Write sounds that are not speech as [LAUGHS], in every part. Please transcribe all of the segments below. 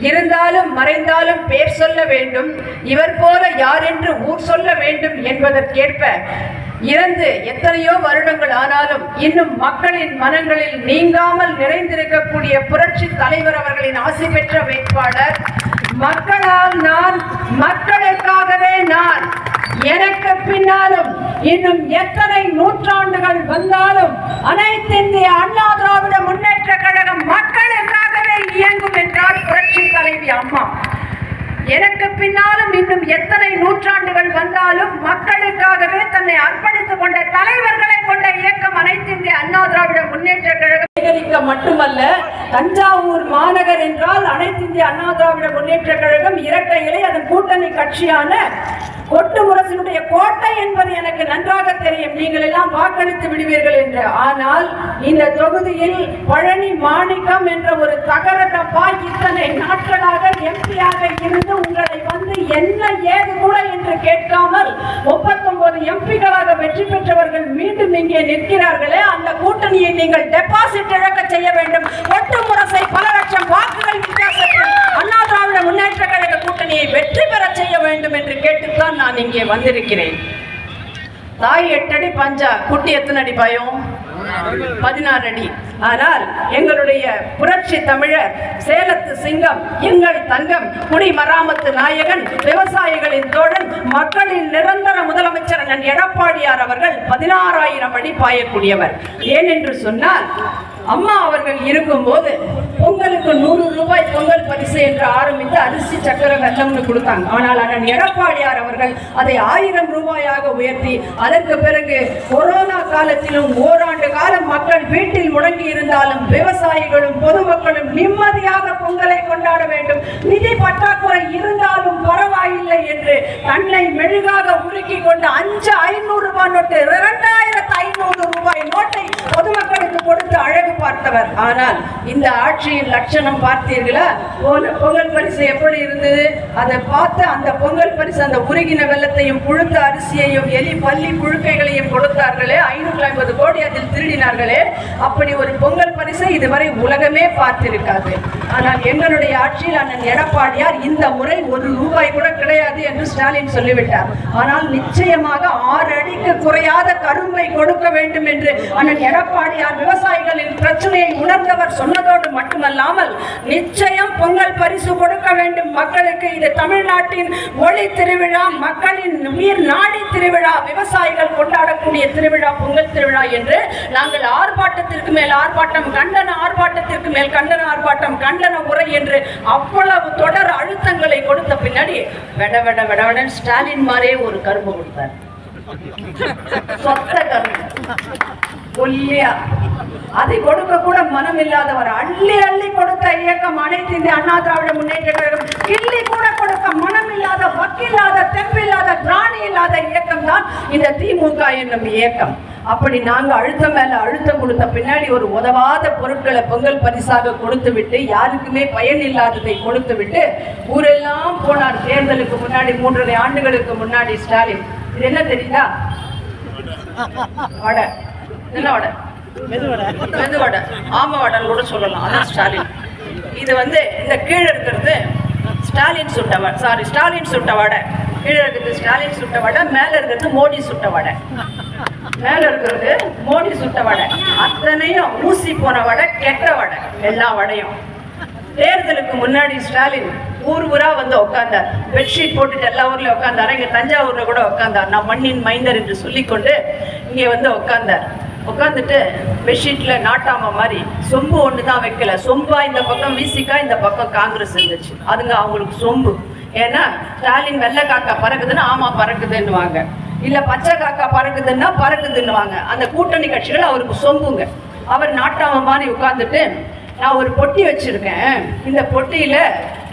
இருந்தாலும் மறைந்தாலும் பேர் சொல்ல வேண்டும். இவர் போல யார் என்று ஊர் சொல்ல வேண்டும் என்பதற்கேற்ப இறந்து எத்தனையோ வருடங்கள் ஆனாலும் இன்னும் மக்களின் மனங்களில் நீங்காமல் நிறைந்திருக்கக்கூடிய புரட்சி தலைவர் அவர்களின் ஆசை பெற்ற வேட்பாளர் மக்களால் நான் மக்களுக்காகவே நான் எனக்கு பின்னாலும் இன்னும் எத்தனை நூற்றாண்டுகள் வந்தாலும் அனைத்து இந்திய அண்ணா திராவிட முன்னேற்ற கழக மக்களுக்காகவே இயங்கும் என்றார் புரட்சி தலைவி அம்மா எனக்கு பின்னாலும் இன்னும் எத்தனை நூற்றாண்டுகள் வந்தாலும் மக்களுக்காகவே தன்னை அர்ப்பணித்துக் கொண்ட தலைவர்களை கொண்ட இயக்கம் அனைத்து இந்திய அண்ணா திராவிட முன்னேற்ற கழகம். சேகரிக்க மட்டுமல்ல தஞ்சாவூர் மாநகர் என்றால் அனைத்து இந்திய அண்ணா திராவிட முன்னேற்ற கழகம் இரட்டை இலை அதன் கூட்டணி கட்சியான கொட்டு முரசினுடைய கோட்டை என்பது எனக்கு நன்றாக தெரியும். நீங்கள் எல்லாம் வாக்களித்து விடுவீர்கள் என்று. ஆனால் இந்த தொகுதியில் பழனி மாணிக்கம் என்ற ஒரு தகர டப்பா இத்தனை நாட்களாக எம்பியாக இருந்து உங்களை வந்து என்ன ஏது கூட என்று கேட்காமல் முப்பத்தொன்பது எம்பிகளாக வெற்றி பெற்றவர்கள் மீண்டும் இங்கே நிற்கிறார்களே. அந்த கூட்டணியை நீங்கள் டெபாசிட் இழக்க செய்ய வேண்டும். ஒட்டு முரசை பல லட்சம் வாக்குகள் வித்தியாசத்தில் அண்ணா திராவிட முன்னேற்ற கழக கூட்டணியை வெற்றி பெற செய்ய வேண்டும் என்று கேட்டுத்தான் நான் இங்கே வந்திருக்கிறேன். தாய் எட்டடி பஞ்சா குட்டி எத்தனை அடி பயம்? பதினாறு அடி. ஆனால் எங்களுடைய புரட்சி தமிழர் சேலத்து சிங்கம் எங்கள் தங்கம் குடிமராமத்து நாயகன் விவசாயிகளின் தோழன் மக்களின் நிரந்தர முதலமைச்சர் எடப்பாடியார் அவர்கள் பதினாறாயிரம் அடி பாயக்கூடியவர். ஏனென்று சொன்னால் அம்மா அவர்கள் இருக்கும்போது பொங்கலுக்கு நூறு ரூபாய் பொங்கல் பரிசு என்று ஆரம்பித்து அரிசி சக்கர வெள்ளம்னு கொடுத்தாங்க. ஆனால் அண்ணன் எடப்பாடியார் அவர்கள் அதை ஆயிரம் ரூபாயாக உயர்த்தி அதற்கு பிறகு கொரோனா காலத்திலும் ஓராண்டு காலம் மக்கள் வீட்டில் முடங்கி இருந்தாலும் விவசாயிகளும் பொதுமக்களும் நிம்மதியாக பொங்கலை கொண்டாட வேண்டும். நிதி பற்றாக்குறை இருந்தாலும் பரவாயில்லை என்று தன்னை மெழுகாக உருக்கி கொண்டு அஞ்சு ஐநூறு ரூபாய் நோட்டு இரண்டாயிரம் ஐநூறு ரூபாய் நோட்டை பொதுமக்களுக்கு கொடுத்து அழகு பார்த்தவர். ஆனால் இந்த ஆட்சியின் லட்சணம் பார்த்தீர்களா? பொ- பொங்கல் பரிசு எப்படி இருந்தது? அதை பார்த்து அந்த பொங்கல் பரிசு அந்த உருகின வெள்ளத்தையும் புழுத்த அரிசியையும் எலி பள்ளி புழுக்கைகளையும் கொடுத்தார்களே. ஐநூற்றி ஐம்பது கோடி அதில் திருடினார்களே. அப்படி ஒரு பொங்கல் பரிசை இதுவரை உலகமே பார்த்திருக்காது. ஆனால் எங்களுடைய ஆட்சியில் அண்ணன் எடப்பாடியார் இந்த முறை ஒரு ரூபாய் கூட கிடையாது என்று ஸ்டாலின் சொல்லிவிட்டார். ஆனால் நிச்சயமாக ஆறு அடிக்கு குறையாத கரும்பை கொடுக்க வேண்டும் என்று அண்ணன் எடப்பாடியார் விவசாயிகளின் பிரச்சனையை உணர்ந்தவர் சொன்னதோடு மட்டுமல்லாமல் நிச்சயம் பொங்கல் பரிசு கொடுக்க வேண்டும் மக்களுக்கு. இது தமிழ்நாட்டின் ஒளி திருவிழா மக்களின் உயிர் நாடி திருவிழா விவசாயிகள் கொண்டாடக்கூடிய திருவிழா பொங்கல் திருவிழா என்று நாங்கள் ஆர்ப்பாட்டத்திற்கு மேல் ஆர்ப்பாட்டம் கண்டன ஆர்ப்பாட்டத்திற்கு மேல் கண்டன ஆர்ப்பாட்டம் கண்டன உரை என்று அவ்வளவு தொடர் அழுத்தங்களை கொடுத்த பின்னாடி வெட வெட வெட ஸ்டாலின் மாதிரியே ஒரு கரும்பு கொடுத்தார். [LAUGHS] அதை கொடுக்க கூட மனம் இல்லாதவர் அள்ளி அள்ளி கொடுத்த இயக்கம் அனைத்து இந்திய அண்ணா திராவிட முன்னேற்ற கழகம். கிள்ளி கூட கொடுக்க மனம் இல்லாத வக்கில்லாத தெம்பில்லாத திராணி இல்லாத இயக்கம் தான் இந்த திமுக என்னும் இயக்கம். அப்படி நாங்க அழுத்தம் மேல அழுத்தம் கொடுத்த பின்னாடி ஒரு உதவாத பொருட்களை பொங்கல் பரிசாக கொடுத்து விட்டு யாருக்குமே பயன் இல்லாததை கொடுத்து விட்டு ஊரெல்லாம் போனார். தேர்தலுக்கு முன்னாடி மூன்றரை ஆண்டுகளுக்கு முன்னாடி ஸ்டாலின். இது என்ன தெரியுதா? வடை. என்ன வடை? மெது வடை. ஆம வடைன்னு கூட சொல்லலாம். அதான் ஸ்டாலின். இது வந்து இந்த கீழே இருக்கிறது ஸ்டாலின் சுட்ட வடை சாரி ஸ்டாலின் சுட்ட வடை. கீழே இருக்கிறது ஸ்டாலின் சுட்ட வடை. மேலே இருக்கிறது மோடி சுட்ட வடை. மேலே இருக்கிறது மோடி சுட்ட வடை. அத்தனையும் ஊசி போன வடை கெட்ட வடை. எல்லா வடையும். தேர்தலுக்கு முன்னாடி ஸ்டாலின் ஊர் ஊரா வந்து உட்கார்ந்தார் பெட்ஷீட் போட்டுட்டு எல்லா ஊர்லயும் உட்கார்ந்தார் இங்க தஞ்சாவூர்ல கூட உட்கார்ந்தார் நான் மண்ணின் மைந்தர் என்று சொல்லிக்கொண்டு இங்கே வந்து உட்கார்ந்தார் உட்காந்துட்டு பெட்ஷீட்ல நாட்டாம மாதிரி சொம்பு ஒன்று தான் வைக்கல. சொம்பா இந்த பக்கம் விசிக்கா இந்த பக்கம் காங்கிரஸ் இருந்துச்சு. அதுங்க அவங்களுக்கு சொம்பு. ஏன்னா ஸ்டாலின் வெள்ளை காக்கா பறக்குதுன்னா ஆமா பறக்குதுன்னுவாங்க. இல்ல பச்சை காக்கா பறக்குதுன்னா பறக்குதுன்னுவாங்க. அந்த கூட்டணி கட்சிகள் அவருக்கு சொம்புங்க. அவர் நாட்டாம மாதிரி உட்காந்துட்டு நான் ஒரு பொட்டி வச்சுருக்கேன். இந்த பொட்டியில்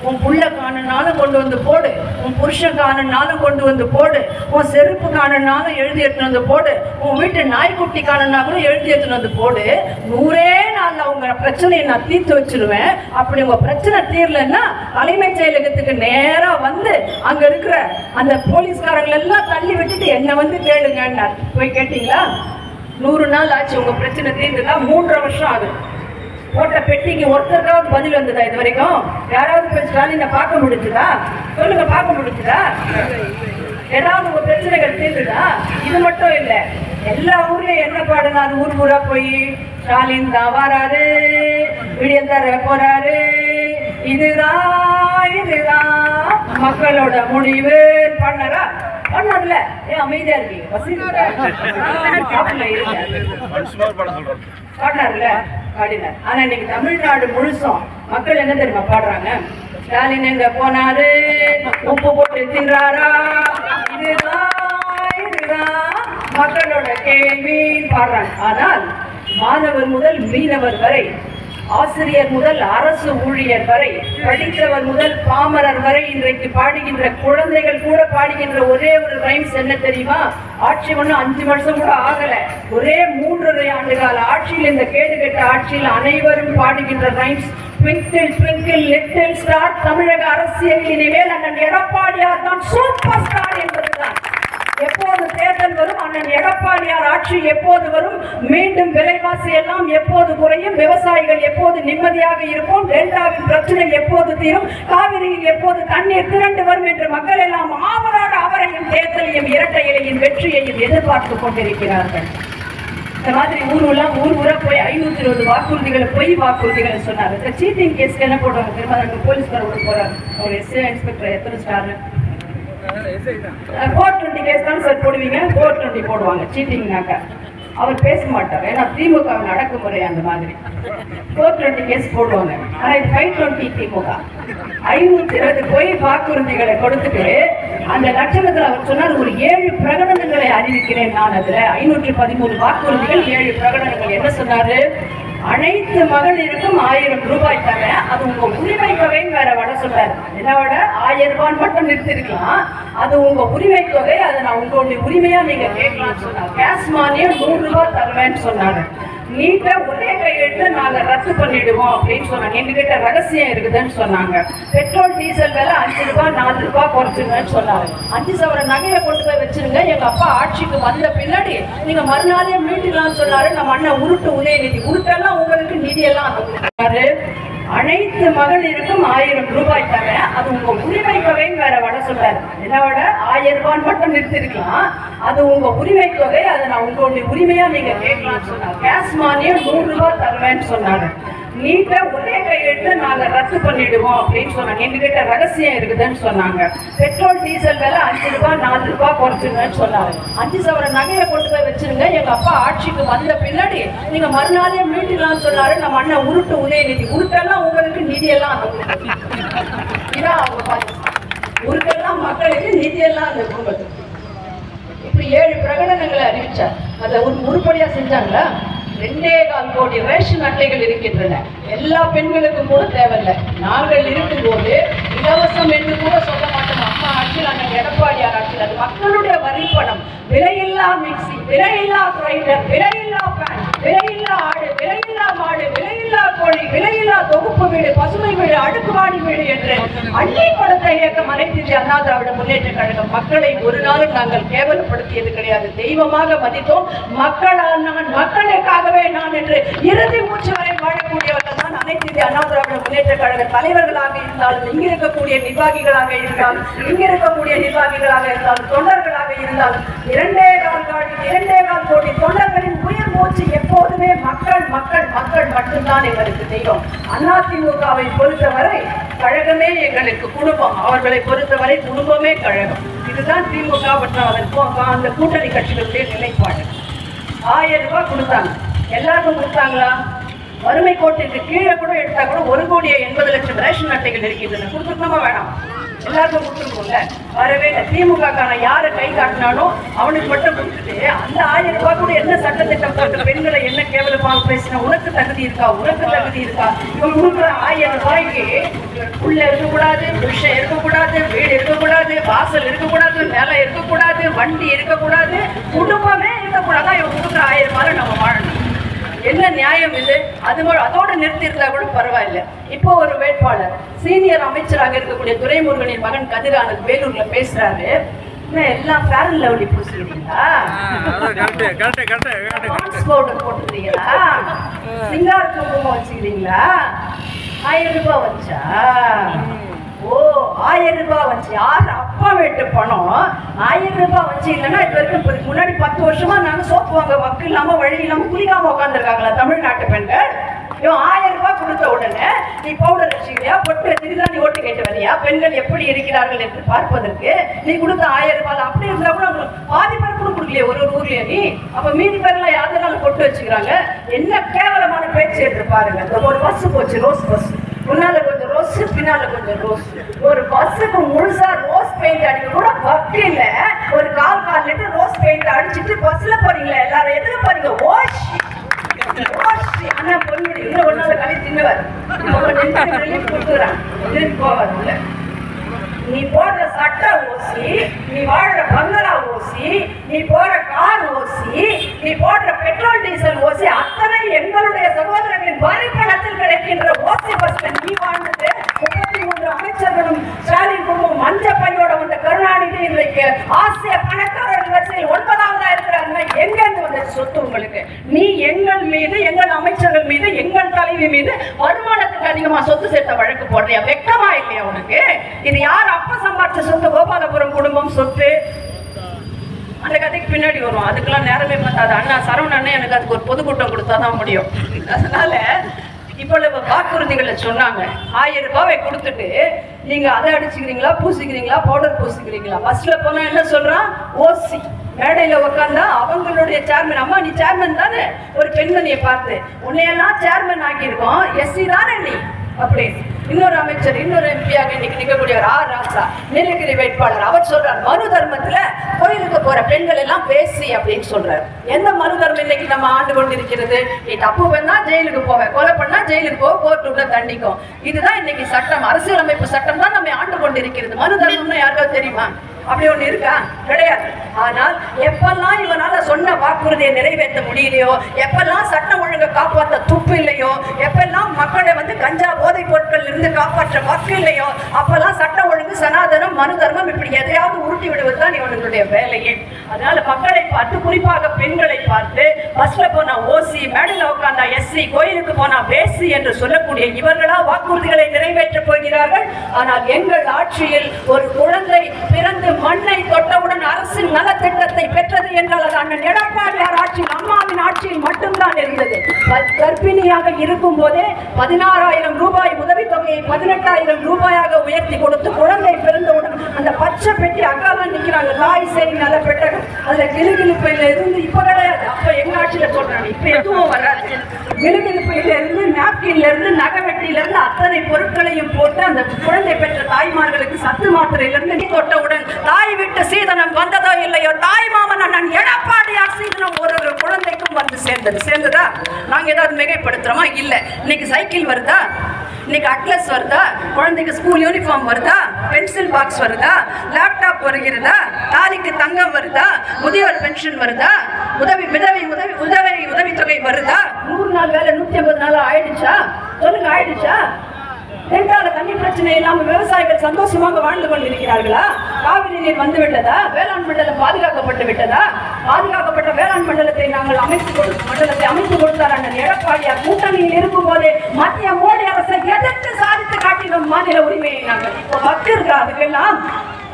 உன் புள்ள காணுனாலும் கொண்டு வந்து போடு. உன் புருஷன் காணுனாலும் கொண்டு வந்து போடு. உன் செருப்பு காணுனாலும் எழுதி எடுத்துன்னு வந்து போடு. உன் வீட்டு நாய்க்குட்டி காணுனா கூட எழுதி எடுத்துன்னு வந்து போடு. நூறே நாளில் அவங்க பிரச்சனையை நான் தீர்த்து வச்சிருவேன். அப்படி உங்கள் பிரச்சனை தீரலன்னா தலைமைச் செயலகத்துக்கு நேராக வந்து அங்கே இருக்கிற அந்த போலீஸ்காரங்களெல்லாம் தள்ளி விட்டுட்டு என்னை வந்து கேளுங்கன்னார். போய் கேட்டிங்களா? நூறு நாள் ஆச்சு உங்கள் பிரச்சனை தீர்ந்துனா மூன்றரை வருஷம் ஆகுது. போட்ட பெட்டிக்கு ஒருத்தருக்காவது பதில் வந்ததா இது வரைக்கும்? யாராவது போய் ஸ்டாலினை பார்க்க முடிஞ்சுதா? சொல்லுங்க பார்க்க முடிஞ்சுதா? ஏதாவது ஒரு பிரச்சனைகள் தீர்ந்துதா? இது மட்டும் இல்லை எல்லா ஊர்லயும் என்ன பாடுனா அது ஊர் ஊரா போய் ஸ்டாலின் தான் வராரு விடியல் தர போறாரு. இதுதான் இதுதான் மக்களோட முடிவு. பண்ணரா பண்ணல ஏன் அமைதியா இருக்கீங்க. பாடினார்ல பாடினார். ஆனா இன்னைக்கு தமிழ்நாடு முழுசும் மக்கள் என்ன தெரியுமா பாடுறாங்க? ஸ்டாலின் எங்க போனாரு? உப்பு போட்டு தின்றாரா? இதுதான் இதுதான் மக்களோட கேள்வி பாடுறாங்க. ஆனால் மாணவர் முதல் மீனவர் வரை ஆசிரியர் முதல் அரசு ஊழியர் வரை படித்தவர் முதல் பாமரர் வரை இன்றைக்கு பாடுகின்ற குழந்தைகள் கூட பாடுகின்ற ஒரே ஒரு ரைம்ஸ் என்ன தெரியுமா? ஆட்சி ஒன்றும் அஞ்சு வருஷம் கூட ஆகல. ஒரே மூன்றரை ஆண்டு கால ஆட்சியில் இந்த கேடு கெட்ட ஆட்சியில் அனைவரும் பாடுகின்ற rhymes twinkle twinkle little star தமிழக அரசியல் இனிமேல் அண்ணன் எடப்பாடியார் தான் சூப்பர் ஸ்டார் என்பதுதான். எப்போது தேர்தல் வரும் அண்ணன் எடப்பாடியார் ஆட்சி எப்போது வரும் மீண்டும் விலைவாசி எல்லாம் எப்போது குறையும் விவசாயிகள் எப்போது நிம்மதியாக இருப்போம் டெல்டாவின் பிரச்சனை எப்போது தீரும் காவிரியில் எப்போது தண்ணீர் திரண்டு வரும் என்று மக்கள் எல்லாம் ஆவலாக அவரையும் தேர்தலையும் இரட்டை இலையின் வெற்றியையும் எதிர்பார்த்து கொண்டிருக்கிறார்கள். இந்த மாதிரி ஊர் எல்லாம் ஊர் ஊரா போய் ஐநூத்தி இருபது வாக்குறுதிகளை பொய் வாக்குறுதிகளை சொன்னாரு. சீட்டிங் கேஸ்க்கு என்ன போடுவாங்க திரும்ப போலீஸ்காரோட போறாரு. ஒரு எஸ்ஏ இன்ஸ்பெக்டர் எத்தனை ஸ்டார் ஃபோர் டுவெண்ட்டி கேஸ் தான் சார் போடுவீங்க ஃபோர் டுவெண்ட்டி போடுவாங்க. சீட்டிங்னாக்க அவர் பேச மாட்டார். ஏன்னா திமுக அடக்குமுறை அந்த மாதிரி. ஃபோர் டுவெண்ட்டி கேஸ் போடுவாங்க. ஆனால் இது ஃபைவ் டுவெண்ட்டி திமுக. ஐநூத்தி இருபது பொய் வாக்குறுதிகளை கொடுத்துட்டு அந்த லட்சணத்தில் அவர் சொன்னார் ஒரு ஏழு பிரகடனங்களை அறிவிக்கிறேன் நான் அதுல. ஐநூற்றி பதிமூணு வாக்குறுதிகள் ஏழு பிரகடனங்கள். என்ன சொன்னாரு? அனைத்து மகளிருக்கும் ஆயிரம் ரூபாய் தரேன் அது உங்க உரிமை தொகைன்னு வேற வட சொல்றாரு என்ன விட? ஆயிரம் ரூபான்னு மட்டும் நிறுத்திருக்கலாம். அது உங்க உரிமை தொகை அதை நான் உங்களுடைய உரிமையா நீங்க கேட்கலாம்னு சொன்னாங்க. கேஸ் மானியம் நூறு ரூபாய் தருவேன்னு சொன்னாங்க. நீட்ட ஒரே கையெழுத்து நாங்க ரத்து பண்ணிடுவோம் அப்படின்னு சொன்னாங்க. எங்ககிட்ட ரகசியம் இருக்குதுன்னு சொன்னாங்க. பெட்ரோல் டீசல் விலை அஞ்சு ரூபாய் நாலு ரூபாய் குறைச்சிருங்கன்னு சொன்னாங்க அஞ்சு சவர நகையை கொண்டு போய் வச்சிருங்க. எங்க அப்பா ஆட்சிக்கு வந்த பின்னாடி நீங்க மறுநாளே மீட்டுக்கலாம்னு சொன்னாரு. நம்ம அண்ணன் உருட்டு உதயநிதி. உருட்டெல்லாம் உங்களுக்கு நிதியெல்லாம் கொடுத்தாரு அனைத்து மகளிருக்கும் ஆயிரம் ரூபாய் தர அது உங்க உரிமை தொகைன்னு வேற வட சொல்றாரு என்னோட ஆயிரம் ரூபான்னு மட்டும் நிறுத்திருக்கலாம். அது உங்க உரிமை தொகை அதை நான் உங்களுடைய உரிமையா நீங்க கேட்கலாம்னு சொன்னாங்க. கேஸ் மானியம் நூறு ரூபாய் தருவேன்னு சொன்னாங்க. நீங்க ஒரே கையெழுத்து நாங்க ரத்து பண்ணிடுவோம் அப்படின்னு சொன்னாங்க. எங்ககிட்ட ரகசியம் இருக்குதுன்னு சொன்னாங்க. பெட்ரோல் டீசல் விலை அஞ்சு ரூபாய் நாலு ரூபாய் குறைச்சிருங்கன்னு சொன்னாங்க. அஞ்சு சவர நகையை கொண்டு போய் வச்சிருங்க. எங்க அப்பா ஆட்சிக்கு வந்த பின்னாடி நீங்க மறுநாளே மீட்டுக்கலாம்னு சொன்னாரு. நம்ம அண்ணன் உருட்டு உதயநிதி. உருட்டெல்லாம் உங்களுக்கு நிதியெல்லாம் இதான் அவங்க பாலிசி. உருட்டெல்லாம் மக்களுக்கு நிதியெல்லாம் அந்த குடும்பத்துக்கு. இப்படி ஏழு பிரகடனங்களை அறிவிச்சார். அதை உருப்படியா செஞ்சாங்களா? ரெண்டே கால் கோடி ரேஷன் அட்டைகள் இருக்கின்றன. எல்லா பெண்களுக்கும் கூட தேவையில்லை. நாங்கள் இருக்கும்போது இலவசம் என்று கூட சொல்ல மாட்டோம். அம்மா ஆட்சியில் அண்ணன் எடப்பாடியார் ஆட்சியில். அது மக்களுடைய வரிப்பணம். விலையில்லா மிக்சி விலையில்லா கிரைண்டர் விலையில்லா ஃபேன் விலையில்லா ஆடு விலையில்லா மாடு விலையில்லா கோழி விலையில்லா தொகுப்பு வீடு பசுமை வீடு அடுக்குவாணி வீடு என்று அள்ளி கொடுத்த இயக்கம் அனைத்து அண்ணா திராவிட முன்னேற்ற கழகம் மக்களை ஒரு நாளும் நாங்கள் கேவலப்படுத்தியது கிடையாது. தெய்வமாக மதித்தோம். மக்களால் நான் மக்களுக்காகவே நான் என்று இறுதி மூச்சு வரை வாழக்கூடியவர்கள் தான் அனைத்து இந்திய அண்ணா திராவிட முன்னேற்ற கழக தலைவர்களாக இருந்தாலும் இங்க இருக்கக்கூடிய நிர்வாகிகளாக இருந்தாலும் இங்க இருக்கக்கூடிய நிர்வாகிகளாக இருந்தாலும் தொண்டர்களாக இருந்தாலும் இரண்டே கால் காடி இரண்டே கால் கோடி தொண்டர்களின் உயிர் மூச்சு எப்போதுமே மக்கள் மக்கள் மக்கள் மட்டும்தான் எங்களுக்கு தெய்வம். அதிமுகவை பொறுத்தவரை கழகமே எங்களுக்கு குடும்பம். அவர்களை பொறுத்தவரை குடும்பமே கழகம். இதுதான் திமுக மற்றும் அதன் அந்த கூட்டணி கட்சிகளுடைய நிலைப்பாடு. ஆயிரம் ரூபாய் கொடுத்தாங்க. எல்லாருக்கும் கொடுத்தாங்களா? வறுமை கோட்டிற்கு கீழே கூட எடுத்தா கூட ஒரு கோடியே எண்பது லட்சம் ரேஷன் அட்டைகள் இருக்கின்றன. கொடுத்துருக்கோமா வேணாம். எல்லாருக்கும் கொடுத்துருக்கோம்ல. வரவே திமுக காரன் யாரை கை காட்டினாலும் அவனுக்கு மட்டும் கொடுத்துட்டு அந்த ஆயிரம் ரூபாய் கூட என்ன சட்டத்திட்டம் போட்டு பெண்களை என்ன கேவலமாக பேசின உனக்கு தகுதி இருக்கா? உனக்கு தகுதி இருக்கா? இவன் கொடுக்குற ஆயிரம் ரூபாய்க்கு உள்ள இருக்கக்கூடாது புருஷன் இருக்கக்கூடாது வீடு இருக்கக்கூடாது வாசல் இருக்கக்கூடாது நிலம் இருக்கக்கூடாது வண்டி இருக்கக்கூடாது குடும்பமே இருக்கக்கூடாது? இவன் கொடுக்குற ஆயிரம் ரூபாய் நம்ம வாழணும். என்ன நியாயம் இது? அது அதோட நிறுத்தி இருந்தா கூட பரவாயில்ல. இப்போ ஒரு வேட்பாளர் சீனியர் அமைச்சராக இருக்கக்கூடிய துரைமுருகனின் மகன் கதிரானந்த் வேலூர்ல பேசுறாரு. எல்லாம் fair and lovely Pond's powder போட்டுக்கிறீங்களா Shingar குங்குமம் வச்சுக்கிறீங்களா? ஆயிரம் ரூபாய் வச்சா? ஓ ஆயிரம் ரூபாய் வச்சு. யார் அப்பா வீட்டு பணம் ஆயிரம் ரூபாய் வச்சு இல்லைன்னா இது வரைக்கும் முன்னாடி பத்து வருஷமா நாங்க சோப்பு வாங்க வக்கு இல்லாம வழி இல்லாம குளிக்காம உட்காந்துருக்காங்களா தமிழ்நாட்டு பெண்கள். இவன் ஆயிரம் ரூபாய் கொடுத்த உடனே நீ பவுடர் வச்சுக்கிறியா பொட்டு வச்சுக்கிட்டு நீ ஓட்டு கேட்டு வரியா? பெண்கள் எப்படி இருக்கிறார்கள் என்று பார்ப்பதற்கு நீ கொடுத்த ஆயிரம் ரூபாய். அப்படி இருந்தா கூட பாதி பேர் கூட கொடுக்கலையே ஒரு ஒரு ஊர்லயே நீ. அப்ப மீதி பேர்லாம் யாருனாலும் பொட்டு வச்சுக்கிறாங்க. என்ன கேவலமான பேச்சு என்று பாருங்க. ஒரு பஸ் போச்சு ரோஸ் பஸ். முன்னால கொஞ்சம் ரோஸ் பின்னால கொஞ்சம் ரோஸ் ஒரு பஸ்ஸுக்கு முழுசா ரோஸ் பெயிண்ட் அடிக்க கூட பக்கு இல்ல. ஒரு கால் கால் லிட்டர் ரோஸ் பெயிண்ட் அடிச்சிட்டு பஸ்ல போறீங்களா எல்லாரும்? எதுல போறீங்க? ஓஷ் ஓஷ் அண்ணா பொண்ணு இன்னும் ஒன்னால களி தின்னுவார். ரிலீஃப் போவார் உள்ள நீ போடுற சட்டை ஓசி நீ வாழ்ற பங்களா ஓசி நீ போற கார் ஓசி நீ போடுற பெட்ரோல் டீசல் ஓசி அத்தனை எங்களுடைய சகோதரர்களின் வரி பணத்தில் கிடைக்கின்ற ஓசி பஸ்ல நீ வாழ்ந்தது முப்பத்தி மூன்று அமைச்சர்களும் ஸ்டாலின் குடும்பம் மஞ்ச பையோட வந்த கருணாநிதி இன்றைக்கு ஆசிய பணக்காரர்கள் வரிசையில் ஒன்பதாவதா இருக்கிறாருன்னா எங்க இருந்து வந்த சொத்து உங்களுக்கு நீ எங்கள் மீது எங்கள் அமைச்சர்கள் மீது எங்கள் தலைவி மீது வருமானத்துக்கு சொத்து சேர்த்த வழக்கு போடுறியா வெக்கமா இல்லையா உனக்கு? இது யார் அப்ப சம்பாதிச்ச சொத்து? கோபாலபுரம் குடும்பம் சொத்து. அந்த கதைக்கு பின்னாடி வரும் அதுக்கெல்லாம் நேரமே பார்த்தாது அண்ணா சரவண அண்ணன் எனக்கு அதுக்கு ஒரு பொதுக்கூட்டம் கொடுத்தாதான் முடியும். அதனால இவ்வளவு வாக்குறுதிகளை சொன்னாங்க. ஆயிரம் ரூபாவை கொடுத்துட்டு நீங்க அதை அடிச்சுக்கிறீங்களா பூசிக்கிறீங்களா பவுடர் பூசிக்கிறீங்களா? பஸ்ல போனா என்ன சொல்றான்? ஓசி. மேடையில உட்காந்தா அவங்களுடைய சேர்மன் அம்மா நீ சேர்மன் தானே? ஒரு பெண்மணியை பார்த்து உன்னையெல்லாம் சேர்மன் ஆக்கியிருக்கோம். எஸ்சி தானே நீ அப்படின்னு இன்னொரு அமைச்சர் இன்னொரு எம்பியாக இன்னைக்கு நிற்கக்கூடியவர் ஆர் ராசா நீலகிரி வேட்பாளர். அவர் சொல்றார் மனு தர்மத்துல கோயிலுக்கு போற பெண்கள் எல்லாம் பேசி அப்படின்னு சொல்றாரு. எந்த மனு தர்மம் இன்னைக்கு நம்ம ஆண்டு கொண்டிருக்கிறது? நீ தப்பு பண்ணா ஜெயிலுக்கு போவேன் கொலை பண்ணா ஜெயிலுக்கு போக கோர்ட் உள்ள தண்டிக்கும். இதுதான் இன்னைக்கு சட்டம் அரசியலமைப்பு சட்டம் தான் நம்ம ஆண்டு கொண்டிருக்கிறது. மனு தர்மம்னு யாருக்காவது தெரியுமா? அப்படி ஒண்ணு இருக்கா? கிடையாது. ஆனால் எப்பெல்லாம் இவனால சொன்ன வாக்குறுதியை நிறைவேற்ற முடியலையோ எப்பெல்லாம் சட்டம் ஒழுங்கை காப்பாற்ற துப்பு இல்லையோ எப்ப மக்களை வந்து கஞ்சா போதைப் பொருட்கள் இருந்து காப்பாற்ற வக்கு இல்லையோ? அப்பெல்லாம் சட்டம் ஒழுங்கு சனாதனம் மனு தர்மம் இப்படி எதையாவது உருட்டி விடுவது தான் இவனுடைய வேலையே. அதனால மக்களை பார்த்து குறிப்பாக பெண்களை பார்த்து பஸ்ல போனா ஓசி மேடல உட்கார்ந்தா எஸ்சி கோயிலுக்கு போனா பேசி என்று சொல்லக்கூடிய இவர்களா வாக்குறுதிகளை நிறைவேற்றப் போகிறார்கள். ஆனால் எங்கள் ஆட்சியில் ஒரு குழந்தை பிறந்து மண்ணை தொட்டவுடன் அரசின் நலத்திட்டத்தை பெற்றது என்றால் அது அண்ணன் எடப்பாடியார் ஆட்சியில் அம்மாவின் ஆட்சியில் கர்ப்பிணியாக இருக்கும் போதே பதினாறாயிரம் ரூபாய் உதவித்தொகையை பதினெட்டாயிரம் ரூபாயாக உயர்த்தி கொடுத்து குழந்தை பிறந்தவுடன் அந்த பச்சை பெட்டி அக்காலாம் நிக்கிறாங்க. தாய் சேரி நல்ல பெட்டகம். அதுல கிளுகிழுப்பையில இருந்து இப்ப கிடையாது. அப்ப எங்க ஆட்சியில சொல்றாங்க இப்ப எதுவும் வராது. கிளுகிழுப்பையில இருந்து நாப்கின்ல இருந்து நகவெட்டில இருந்து அத்தனை பொருட்களையும் போட்டு அந்த குழந்தை பெற்ற தாய்மார்களுக்கு சத்து மாத்திரையில இருந்து நீ தொட்டவுடன் தாய் விட்டு சீதனம் வந்ததோ இல்லையோ தாய் மாமன் அண்ணன் எடப்பாடியார் சீதனம் ஒரு ஒரு குழந்தைக்கும் வந்து சேர்ந்தது சேர்ந்ததா? நாங்கள் ஏதாவது மிகைப்படுத்துறோமா? இல்லை. இன்னைக்கு சைக்கிள் வருதா? இன்னைக்கு அட்லஸ் வருதா? குழந்தைக்கு ஸ்கூல் யூனிஃபார்ம் வருதா? பென்சில் பாக்ஸ் வருதா? லேப்டாப் வருகிறதா? தாலிக்கு தங்கம் வருதா? முதியோர் பென்ஷன் வருதா? உதவி உதவி உதவி உதவி உதவித்தொகை வருதா? நூறு நாள் வேலை நூற்றி ஐம்பது நாள் ஆயிடுச்சா? சொல்லுங்க ஆயிடுச்சா? டெல்டால தண்ணி பிரச்சனை இல்லாமல் விவசாயிகள் சந்தோஷமாக வாழ்ந்து கொண்டிருக்கிறார்களா? காவிரி நீர் வந்து விட்டதா? வேளாண் மண்டலம் பாதுகாக்கப்பட்டு விட்டதா? பாதுகாக்கப்பட்ட வேளாண் மண்டலத்தை நாங்கள் அமைத்து மண்டலத்தை அமைத்து கொடுத்தார் அண்ணன் எடப்பாடியார். கூட்டணியில் இருக்கும் போதே மத்திய மோடி அரசை எதிர்த்து சாதித்து காட்டினோம் மாநில உரிமையை நாங்கள்? இப்போ வக்கு இருக்கா அதுக்கெல்லாம்?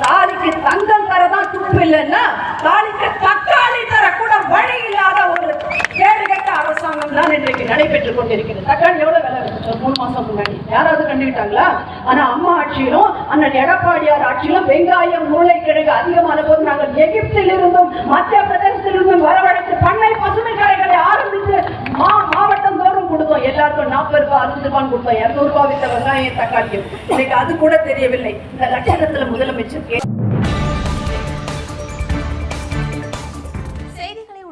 தாலிக்கு தங்கம் தரதான் துப்பு இல்லைன்னா தாலிக்கு தக்காளி தர கூட வழி இல்லாத ஒரு கேடுகட்ட அரசாங்கம் தான் இன்றைக்கு நடைபெற்றுக் கொண்டிருக்கிறது. தக்காளி எவ்வளவு விலை இருந்துச்சு மூணு மாசம் முன்னாடி. யாராவது கண்டுக்கிட்டாங்களா ஆனா அம்மா ஆட்சியிலும் அண்ணன் எடப்பாடியார் ஆட்சியிலும் வெங்காயம் உருளைக்கிழங்கு அதிகமான போது நாங்கள் எகிப்தில் இருந்தும் மத்திய பிரதேசத்தில் இருந்தும் வரவழைத்து பண்ணை பசுமை கடைகளை ஆரம்பித்து மா மாவட்டம் தோறும் கொடுத்தோம். எல்லாருக்கும் நாற்பது ரூபாய் அறுபது ரூபான்னு கொடுத்தோம். இரநூறுபா ரூபாய் வித்த வெங்காயம் தக்காளியும் இன்னைக்கு அது கூட தெரியவில்லை. இந்த லட்சணத்துல முதலமைச்சர்